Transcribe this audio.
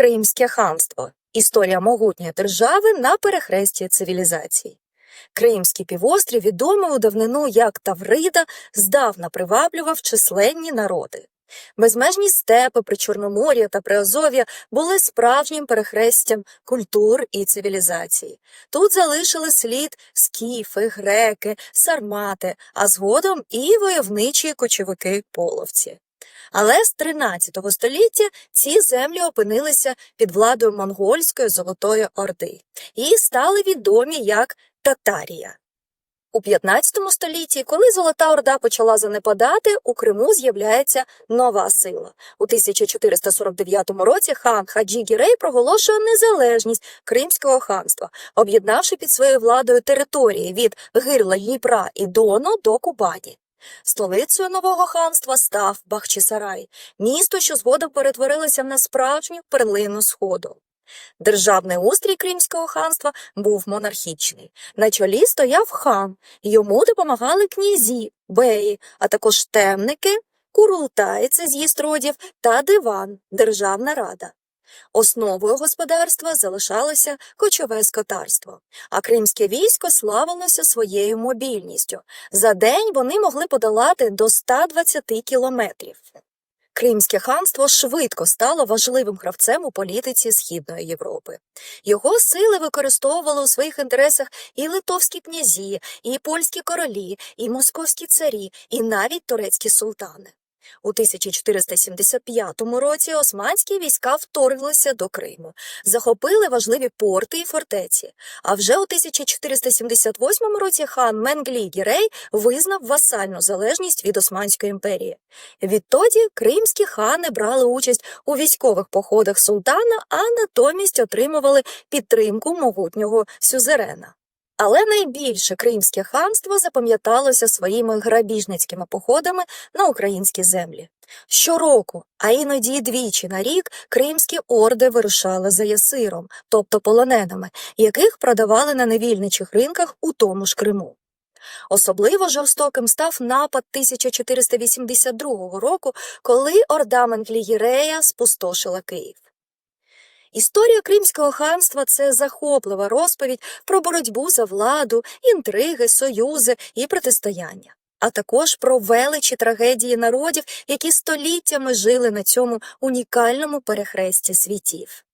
Кримське ханство історія могутньої держави на перехресті цивілізацій. Кримський півострів, відомий у давнину як Таврида, здавна приваблював численні народи. Безмежні степи при Чорномор'я та Приазов'я були справжнім перехрестям культур і цивілізацій. Тут залишили слід скіфи, греки, сармати, а згодом і войовничі кочовики-половці. Але з 13 століття ці землі опинилися під владою монгольської Золотої Орди і стали відомі як Татарія. У 15 столітті, коли Золота Орда почала занепадати, у Криму з'являється нова сила. У 1449 році хан Хаджі Гірей проголошує незалежність Кримського ханства, об'єднавши під своєю владою території від гирла Дніпра і Дону до Кубані. Столицею нового ханства став Бахчисарай, місто, що згодом перетворилося на справжню перлину Сходу. Державний устрій Кримського ханства був монархічний. На чолі стояв хан, йому допомагали князі, беї, а також темники, курултайці з її родів та диван, державна рада. Основою господарства залишалося кочове скотарство, а кримське військо славилося своєю мобільністю. За день вони могли подолати до 120 кілометрів. Кримське ханство швидко стало важливим гравцем у політиці Східної Європи. Його сили використовували у своїх інтересах і литовські князі, і польські королі, і московські царі, і навіть турецькі султани. У 1475 році османські війська вторглися до Криму, захопили важливі порти і фортеці. А вже у 1478 році хан Менглі Гірей визнав васальну залежність від Османської імперії. Відтоді кримські хани брали участь у військових походах султана, а натомість отримували підтримку могутнього сюзерена. Але найбільше Кримське ханство запам'яталося своїми грабіжницькими походами на українські землі. Щороку, а іноді двічі на рік, кримські орди вирушали за ясиром, тобто полоненими, яких продавали на невільничих ринках у тому ж Криму. Особливо жорстоким став напад 1482 року, коли орда Менглігірея спустошила Київ. Історія Кримського ханства це захоплива розповідь про боротьбу за владу, інтриги, союзи і протистояння, а також про величі трагедії народів, які століттями жили на цьому унікальному перехресті світів.